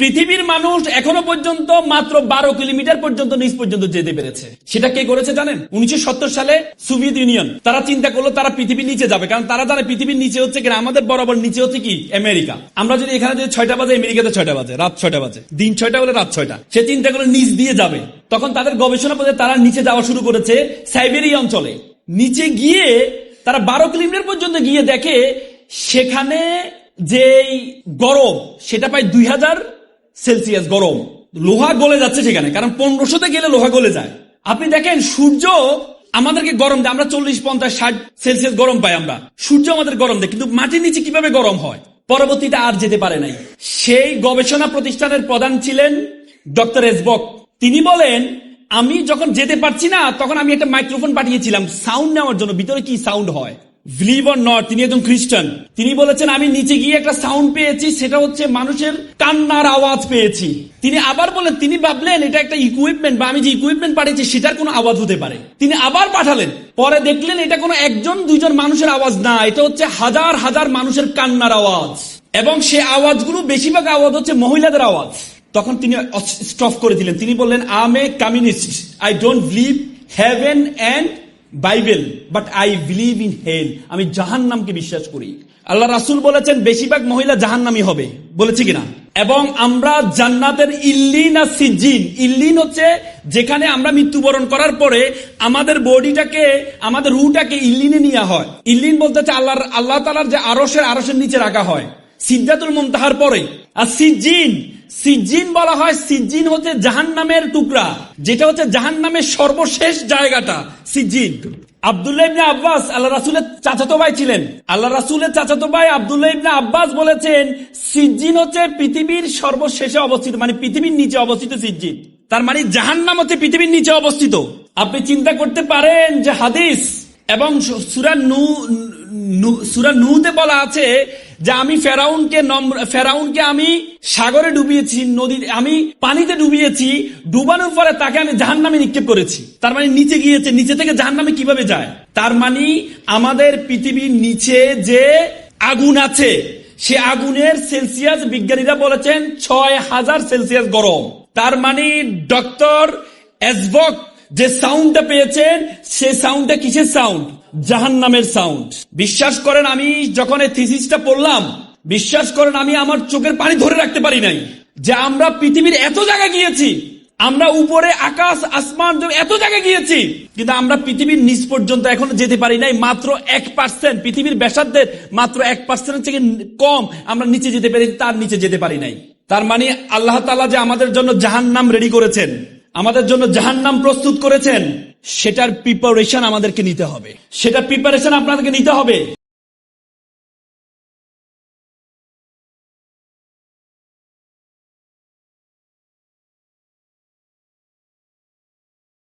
পৃথিবীর মানুষ এখনও পর্যন্ত মাত্র বারো কিলোমিটার পর্যন্ত নিচ পর্যন্ত যেতে পেরেছে। সেটা কে করেছে জানেন? উনিশশো সত্তর সালে সোভিয়েত ইউনিয়ন। তারা চিন্তা করল তারা পৃথিবীর নিচে যাবে, কারণ তারা জানে পৃথিবীর নিচে হচ্ছে কিনা। আমাদের বরাবর নিচে হচ্ছে কি? আমেরিকা। আমরা যদি এখানে যদি ছয়টা বাজে, আমেরিকাতে ছয়টা বাজে, রাত ছয়টা বাজে। দিন ছয়টা বলে রাত ছয়টা। সে চিন্তা করে নিচ দিয়ে যাবে। তখন তাদের গবেষণা পথে তারা নিচে যাওয়া শুরু করেছে সাইবেরিয়া অঞ্চলে। নিচে গিয়ে তারা বারো কিলোমিটার পর্যন্ত গিয়ে দেখে সেখানে যেই গরম, সেটা প্রায় দুই হাজার সেলসিয়াস গরম। লোহা গলে যাচ্ছে সেখানে, কারণ পনেরোশোতে গেলে লোহা গলে যায়। আপনি দেখেন, সূর্য আমাদেরকে গরম দেয়, আমরা চল্লিশ, পঞ্চাশ, ষাট সেলসিয়াস গরম পাই আমরা। সূর্য আমাদের গরম দেয়, কিন্তু মাটির নিচে কীভাবে গরম হয়? পরবর্তীতে আর যেতে পারে নাই। সেই গবেষণা প্রতিষ্ঠানের প্রধান ছিলেন ডক্টর এসবক তিনি বলেন, আমি যখন যেতে পারছি না, তখন আমি একটা মাইক্রোফোন পাঠিয়েছিলাম। সাউন্ড নেওয়ার জন্য, ভিতরে কি সাউন্ড হয়? তিনি একজন খ্রিস্টান তিনি বলেছেন, আমি নিচে গিয়ে একটা সাউন্ড পেয়েছি, সেটা হচ্ছে মানুষের কান্নার আওয়াজ পেয়েছি। তিনি আবার বলেন, তিনি ভাবলেন, এটা একটা ইকুইপমেন্ট বা আমি যে ইকুইপমেন্ট পাঠিয়েছি, সেটার কোনো আওয়াজ হতে পারে। তিনি আবার পাঠালেন। পরে দেখলেন, এটা কোনো একজন, দুইজন মানুষের আওয়াজ না, এটা হচ্ছে হাজার হাজার মানুষের কান্নার আওয়াজ। এবং সে আওয়াজগুলো বেশিরভাগ আওয়াজ হচ্ছে মহিলাদের আওয়াজ। তখন তিনি স্টপ করে দিলেন। তিনি বললেন am a communist I don't believe heaven and Bible but I believe in hell আমি জাহান নামকে বিশ্বাস করি। আল্লাহ রাসুল বলেছেন, বেশিরভাগ মহিলা জাহান্নামী হবে। বলেছি কিনা? এবং আমরা জান্নাতের ইল্লিন আর সিজিন ইল্লিন হচ্ছে যেখানে আমরা মৃত্যুবরণ করার পরে আমাদের বডিটাকে, আমাদের রুটাকে ইল্লিনে নেওয়া হয়। ইল্লিন বলতে হচ্ছে আল্লাহর, আল্লাহ তালার যে আরসের আরসের নিচে রাখা হয়। সিদ্ধাতুল মুমতাহার পরে। আর সিজিন সিজিন বলা হয়, সিজিন হচ্ছে জাহান নামের টুকরা, যেটা হচ্ছে জাহান নামের সর্বশেষ জায়গাটা, সিজিন। পৃথিবীর সর্বশেষে অবস্থিত মানে পৃথিবীর নিচে অবস্থিত তার মানে হচ্ছে পৃথিবীর নিচে অবস্থিত। আপনি চিন্তা করতে পারেন যে হাদিস এবং সুরা নু- সুরা নুতে বলা আছে যে আমি ফেরাউনকে ফেরাউনকে আমি সাগরে ডুবিয়েছি, নদী, আমি পানিতে ডুবিয়েছি, ডুবানোর পরে তাকে আমি জাহান নামে নিক্ষেপ করেছি। তার মানে নিচে গিয়েছে, নিচে থেকে জাহান নামে কীভাবে যায়? তার মানে আমাদের পৃথিবীর নিচে যে আগুন আছে, সে আগুনের সেলসিয়াস বিজ্ঞানীরা বলেছেন ছয় হাজার সেলসিয়াস গরম। তার মানে ডক্টর এসবক যে সাউন্ডটা পেয়েছেন, সে সাউন্ডটা কিসের সাউন্ড জাহান নামের সাউন্ড বিশ্বাস করেন, আমি যখন এই থিসিসটা পড়লাম, বিশ্বাস করেন, আমি আমার চোখের পানি ধরে রাখতে পারি নাই। যে আমরা পৃথিবীর এত জায়গায় গিয়েছি, আমরা উপরে আকাশ, আসমান এত জায়গায় গিয়েছি, কিন্তু আমরা পৃথিবীর নিচ পর্যন্ত এখনও যেতে পারি নাই, মাত্র এক পার্সেন্ট পৃথিবীর ব্যাসার্ধের মাত্র এক পার্সেন্ট থেকে কম আমরা নিচে যেতে পেরেছি, তার নিচে যেতে পারি নাই। তার মানে আল্লাহ তালা যে আমাদের জন্য জাহান নাম রেডি করেছেন। আমাদের জন্য জাহান নাম প্রস্তুত করেছেন, সেটার প্রিপারেশন আমাদেরকে নিতে হবে। সেটা প্রিপারেশন আপনাদেরকে নিতে হবে।